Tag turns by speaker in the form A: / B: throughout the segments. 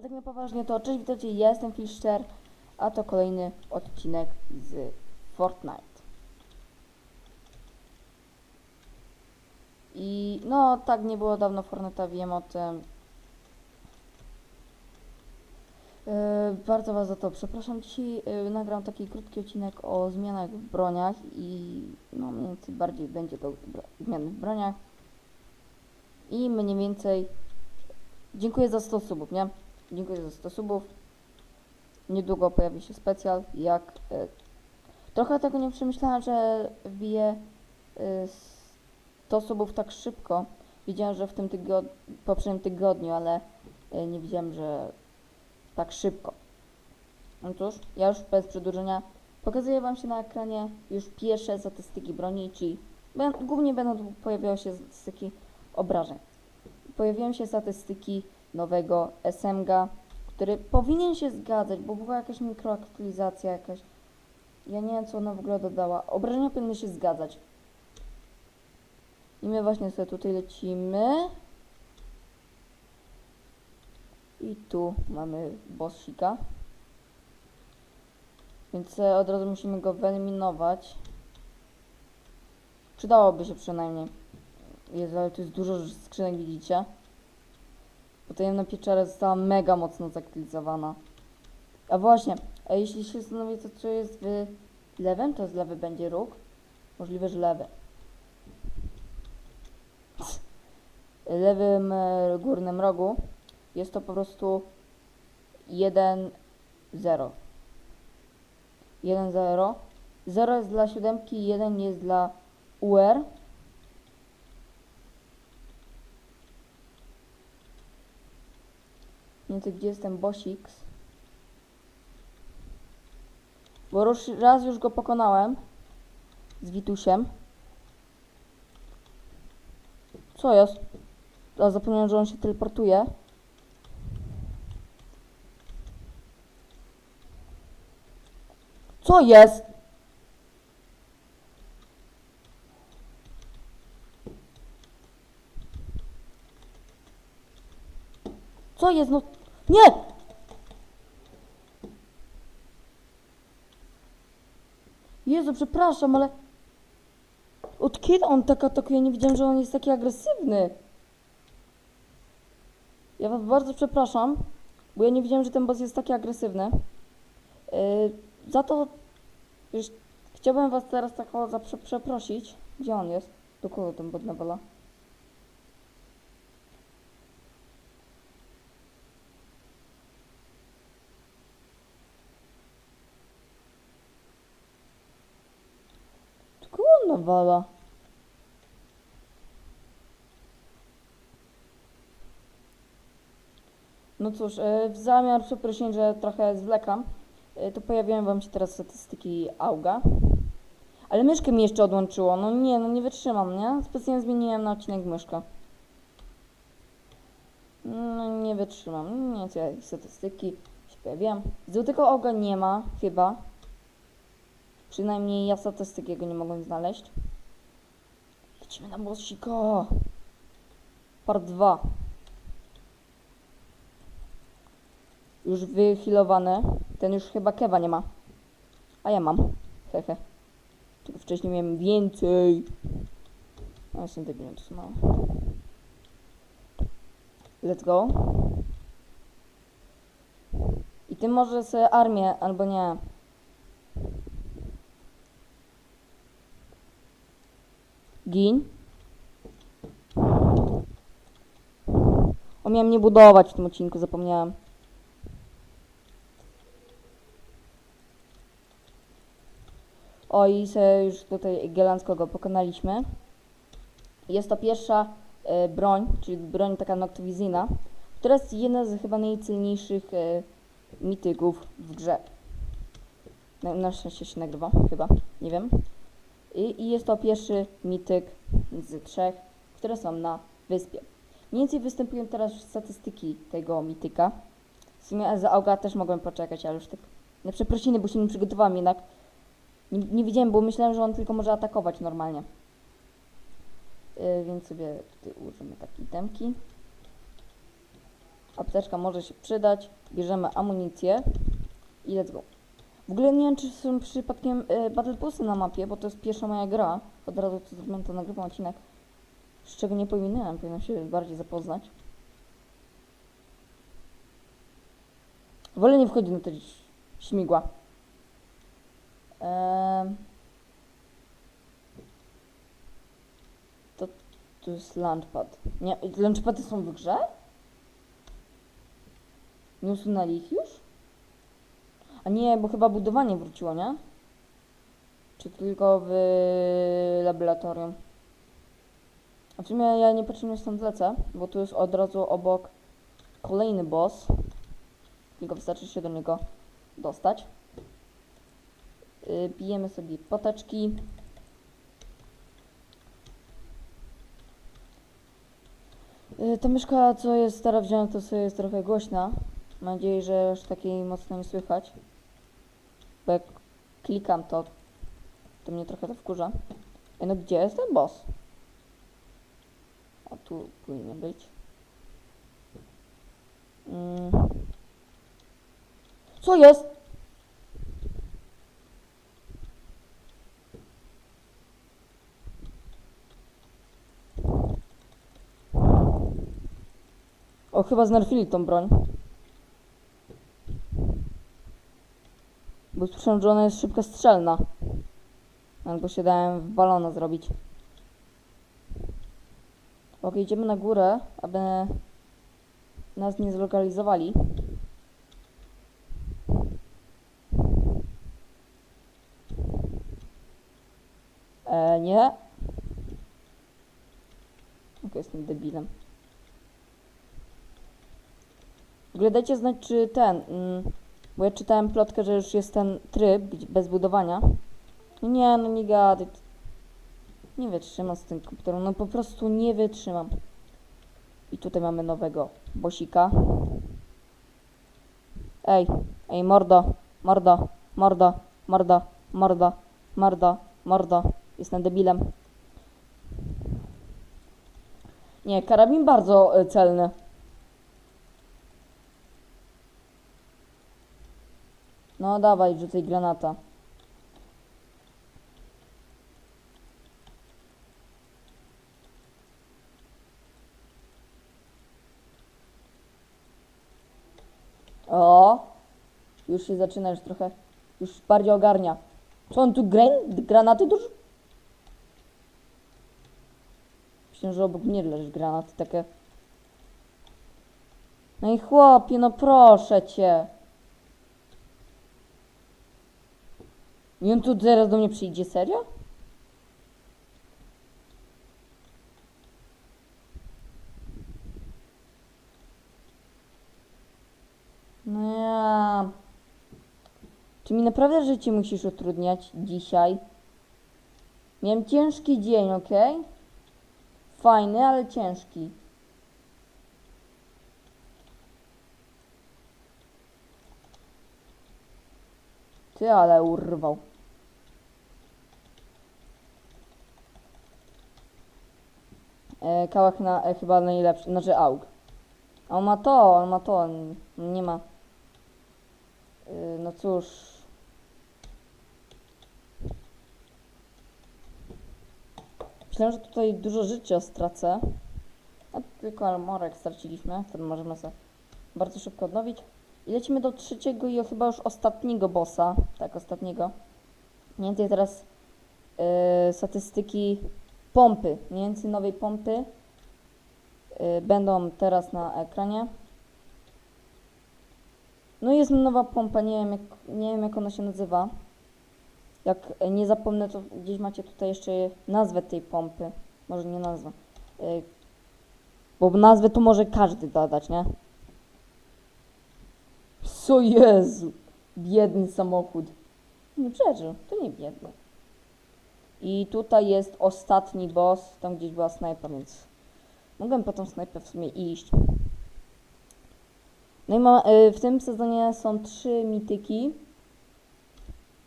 A: A tak na poważnie to cześć, witajcie, ja jestem Fister, a to kolejny odcinek z Fortnite. I no tak, nie było dawno Fortnite'a, wiem o tym. Yy, bardzo Was za to przepraszam. Dzisiaj yy, nagram taki krótki odcinek o zmianach w broniach i no mniej więcej bardziej będzie to zmiany w broniach. I mniej więcej dziękuję za 100 subów, nie? Dziękuję za 100 subów. Niedługo pojawi się specjal, jak... Y, trochę tego nie przemyślałem, że wbije y, 100 subów tak szybko. Widziałem, że w tym tygodniu, poprzednim tygodniu, ale y, nie widziałem, że tak szybko. No cóż, ja już bez przedłużenia pokazuję Wam się na ekranie już pierwsze statystyki broni, czyli głównie będą pojawiały się statystyki obrażeń. Pojawiają się statystyki nowego SMG, który powinien się zgadzać, bo była jakaś mikroaktualizacja jakaś. Ja nie wiem, co ona w ogóle dodała. Obrażenia powinny się zgadzać. I my właśnie sobie tutaj lecimy. I tu mamy bossika. Więc od razu musimy go wyeliminować. Przydałoby się przynajmniej. Jezu, ale tu jest dużo skrzynek, widzicie? Bo tajemna pieczara została mega mocno zaktylizowana. A właśnie, a jeśli się zastanowicie, co jest w lewym, to z lewy będzie róg. Możliwe, że lewy. Lewym e, górnym rogu jest to po prostu 1 0. 1 0. 0 jest dla siódemki, 1 jest dla UR. Wiem, gdzie jest ten bossix. Bo już, raz już go pokonałem. Z Witusiem. Co jest? A zapomniałem, że on się teleportuje. Co jest? Co jest? No. Nie! Jezu, przepraszam, ale. Od kiedy on tak atakuje? Nie wiedziałem, że on jest taki agresywny. Ja was bardzo przepraszam, bo ja nie wiedziałem, że ten boss jest taki agresywny. Yy, za to już chciałbym was teraz tak o, za prze, przeprosić. Gdzie on jest? Do kogo ten bot nawala? Do No cóż, e, w zamiar przeprosin, że trochę zwlekam, e, to pojawiają wam się teraz statystyki AUGA. Ale myszkę mi jeszcze odłączyło. No nie, no nie wytrzymam, nie? Specjalnie zmieniłem na odcinek myszkę. No nie wytrzymam. Nie wiem, jakieś statystyki się pojawiają. Złotego AUGA nie ma, chyba. Przynajmniej ja statystyki jego nie mogłem znaleźć. Lecimy na bossika. Part 2. Już wyhealowany. Ten już chyba kewa nie ma. A ja mam. Hehe. Tylko wcześniej miałem więcej. No jestem debilem, to mało. Let's go. I ty może sobie armię, albo nie. Gin. O, miałem nie budować w tym odcinku, zapomniałem. O i se już tutaj Gielansko go pokonaliśmy. Jest to pierwsza e, broń, czyli broń taka noctowizyjna, która jest jedna z chyba najcelniejszych e, mityków w grze. Na, na szczęście się nagrywa, chyba, nie wiem. I, I jest to pierwszy mityk z trzech, które są na wyspie. Mniej więcej występują teraz statystyki tego mityka. W sumie za Auga też mogłem poczekać, ale już tak na przeprosiny, bo się nie przygotowałam jednak. Nie, nie widziałem, bo myślałem, że on tylko może atakować normalnie. Yy, więc sobie tutaj użyjemy takiej temki. Apteczka może się przydać. Bierzemy amunicję i let's go. W ogóle nie wiem, czy są przypadkiem y, Battle Passy na mapie, bo to jest pierwsza moja gra. Od razu co zrobiłem, to nagrywam odcinek. Z czego nie powinienem, powinienem się bardziej zapoznać. Wolę nie wchodzić na te śmigła. Ehm. To tu jest launchpad. Nie, launchpady są w grze? Nie usunęli ich już? A nie, bo chyba budowanie wróciło, nie? Czy tylko w laboratorium? A w sumie ja nie potrzebuję stąd lecę, bo tu jest od razu obok kolejny boss. Tylko wystarczy się do niego dostać. Pijemy sobie poteczki. Yy, Ta myszka, co jest teraz wziąłem, to sobie jest trochę głośna. Mam nadzieję, że aż takiej mocno nie słychać. Bo jak klikam, to, to mnie trochę to wkurza. Ej, no gdzie jest ten boss? A tu powinien być. Mm. Co jest? O, chyba znerfili tą broń. Bo słyszałem, że ona jest szybko strzelna. Albo się dałem w balona zrobić. Ok, idziemy na górę, aby nas nie zlokalizowali. E, nie. Ok, jestem debilem. W ogóle dajcie znać, czy ten... Mm, bo ja czytałem plotkę, że już jest ten tryb bez budowania. No Nie, no nie gadaj. Nie wytrzymam z tym komputerem, no po prostu nie wytrzymam. I tutaj mamy nowego bosika. Ej, ej, mordo, mordo, mordo, mordo, mordo, mordo, mordo. Jestem debilem. Nie, karabin bardzo y, celny. No dawaj, rzucaj granata. O, już się zaczyna już trochę, już bardziej ogarnia. Co on tu gran granaty dużo? Myślę, że obok mnie leży granaty takie. No i chłopie, no proszę cię. I on tu zaraz do mnie przyjdzie, serio? No ja... Czy mi naprawdę życie musisz utrudniać dzisiaj? Miałem ciężki dzień, ok? Fajny, ale ciężki. Ty, ale urwał. E, na, e, chyba najlepszy, znaczy aug. A on ma to, on ma to, on nie ma. Y, No cóż. Myślałem, że tutaj dużo życia stracę. A tylko armorek straciliśmy, który możemy sobie bardzo szybko odnowić. I lecimy do trzeciego i chyba już ostatniego bossa. Tak, ostatniego. Mniej więcej teraz y, statystyki pompy. Więcej nowej pompy y, będą teraz na ekranie. No i jest nowa pompa, nie wiem jak, nie wiem jak ona się nazywa. Jak nie zapomnę, to gdzieś macie tutaj jeszcze nazwę tej pompy. Może nie nazwę. Y, Bo nazwę to może każdy dodać, nie? Co Jezu, biedny samochód. Nie przeżył, to nie biedny. I tutaj jest ostatni boss, tam gdzieś była snajpa, więc mogłem po tą snajpę w sumie iść. No i ma, y, w tym sezonie są trzy mityki.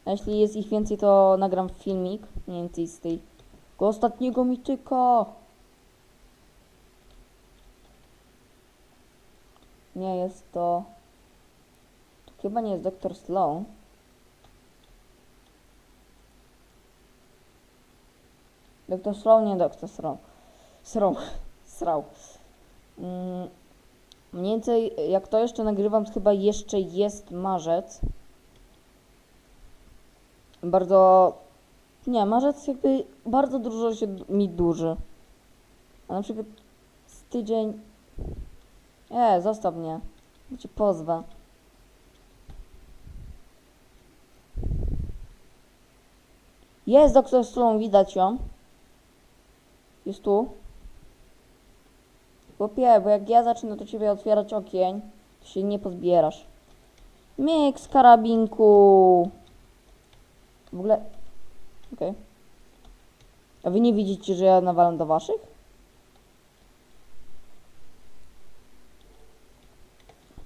A: A jeśli jest ich więcej, to nagram filmik, mniej więcej z tej ostatniego mityka. Nie jest to... To chyba nie jest Dr. Sloan. Dr. Sloan, nie Dr. Sloan. Srał. Srał. Mm, mniej więcej, jak to jeszcze nagrywam, to chyba jeszcze jest marzec. Bardzo... Nie, marzec jakby bardzo dużo się mi duży. A na przykład z tydzień... E, zostaw mnie. Bo cię pozwę. Jest doktor Sloan, widać ją. Jest tu. Chłopie, bo jak ja zacznę do ciebie otwierać okień, to się nie pozbierasz. Mix karabinku. W ogóle... Okej. A wy nie widzicie, że ja nawalam do waszych?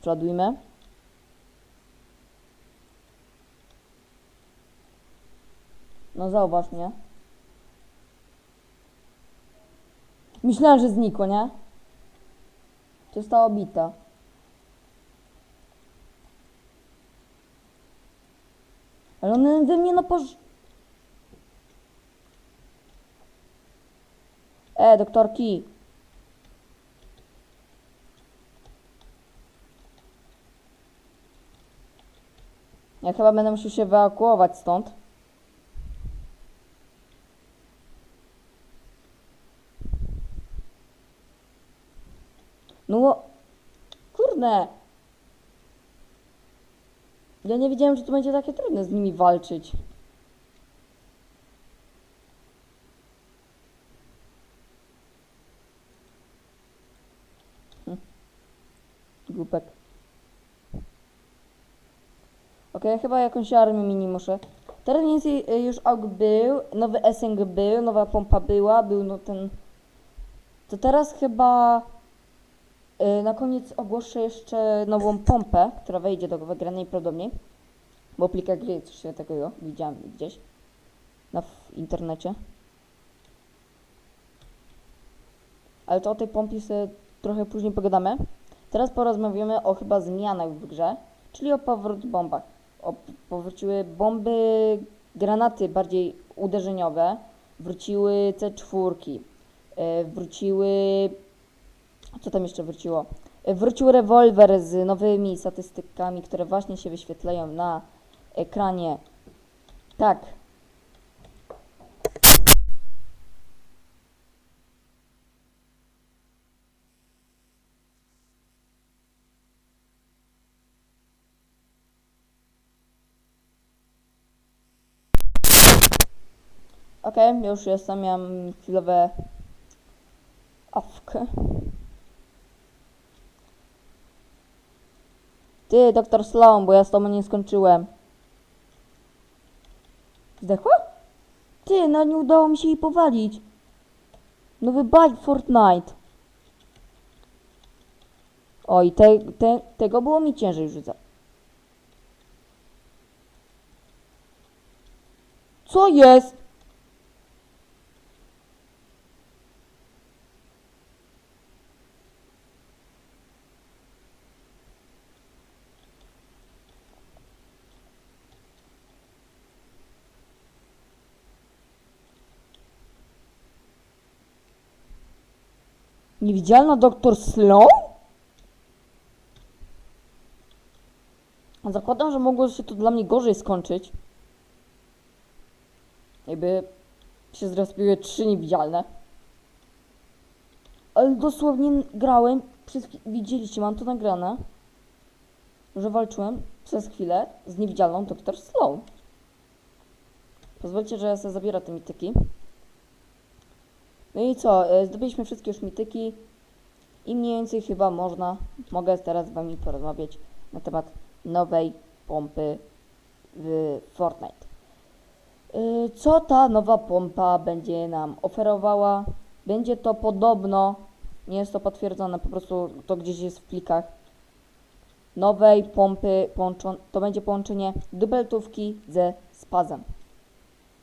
A: Przodujmy. No zauważ mnie. Myślałem, że znikło, nie? Została bita. Ale one we mnie napoż... E, doktorki. Ja chyba będę musiał się ewakuować stąd. No, bo- kurde. Ja nie wiedziałem, że to będzie takie trudne z nimi walczyć. Hm. Głupek. Ja chyba jakąś armię mini muszę. Teraz mniej więcej y, już AUG był, nowy Esseng był, nowa pompa była, był no ten... To teraz chyba na koniec ogłoszę jeszcze nową pompę, która wejdzie do gry najprawdopodobniej. Bo plika gry coś takiego widziałem gdzieś na internecie. Ale to o tej pompie sobie trochę później pogadamy. Teraz porozmawiamy o chyba zmianach w grze, czyli o powrót bombach. O, powróciły bomby, granaty bardziej uderzeniowe, wróciły C4, e, wróciły... Co tam jeszcze wróciło? E, Wrócił rewolwer z nowymi statystykami, które właśnie się wyświetlają na ekranie. Tak. Okej, już jestem, miałem chwilowe awkę. Ty, doktor Sloan, bo ja z tobą nie skończyłem. Zdechła? Ty, no nie udało mi się jej powalić. Nowy bug Fortnite. Oj, te, te, tego było mi ciężej rzucać. Co jest? Niewidzialna doktor Sloan? Zakładam, że mogło się to dla mnie gorzej skończyć. Jakby się zrespiły trzy niewidzialne. Ale dosłownie grałem, przez, widzieliście, mam to nagrane, że walczyłem przez chwilę z niewidzialną doktor Sloan. Pozwólcie, że ja sobie zabiorę te mityki. No i co, e, zdobyliśmy wszystkie już mityki i mniej więcej chyba można, mogę teraz z wami porozmawiać na temat nowej pompy w Fortnite. Y, Co ta nowa pompa będzie nam oferowała? Będzie to podobno, nie jest to potwierdzone, po prostu to gdzieś jest w plikach, nowej pompy, to będzie połączenie dubeltówki ze spazem.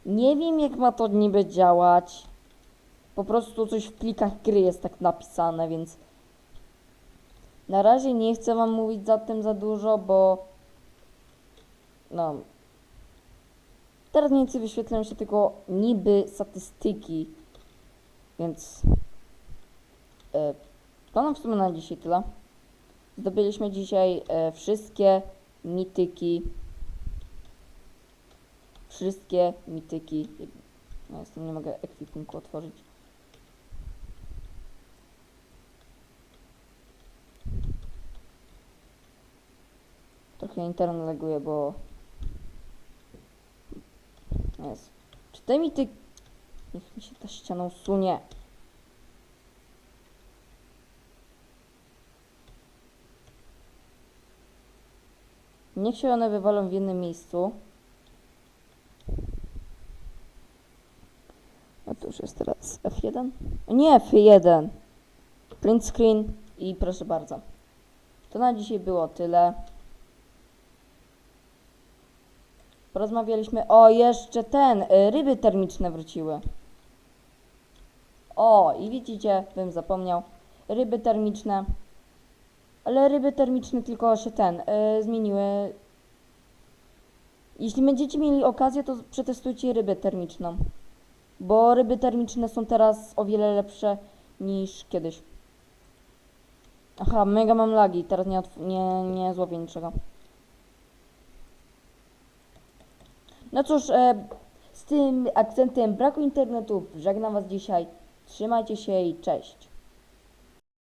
A: Nie wiem jak ma to niby działać, po prostu coś w plikach gry jest tak napisane, więc Na razie nie chcę wam mówić za tym za dużo, bo no teraz mniej więcej wyświetlają się tylko niby statystyki, więc e, to nam w sumie na dzisiaj tyle. Zdobyliśmy dzisiaj e, wszystkie mityki. Wszystkie mityki. No, jestem, nie mogę ekwipunku otworzyć. Trochę internet laguje, bo... Jest. Czy te mity... Niech mi się ta ściana usunie. Niech się one wywalą w jednym miejscu. A to już jest teraz F1? Nie, F1. Print screen i proszę bardzo. To na dzisiaj było tyle. Porozmawialiśmy. O, jeszcze ten. y, Ryby termiczne wróciły. O, i widzicie, bym zapomniał. Ryby termiczne. Ale ryby termiczne tylko się ten. y, zmieniły. Jeśli będziecie mieli okazję, to przetestujcie rybę termiczną. Bo ryby termiczne są teraz o wiele lepsze niż kiedyś. Aha, mega mam lagi, teraz nie, nie, nie złowię niczego. No cóż, e, z tym akcentem braku internetu żegnam Was dzisiaj. Trzymajcie się i cześć.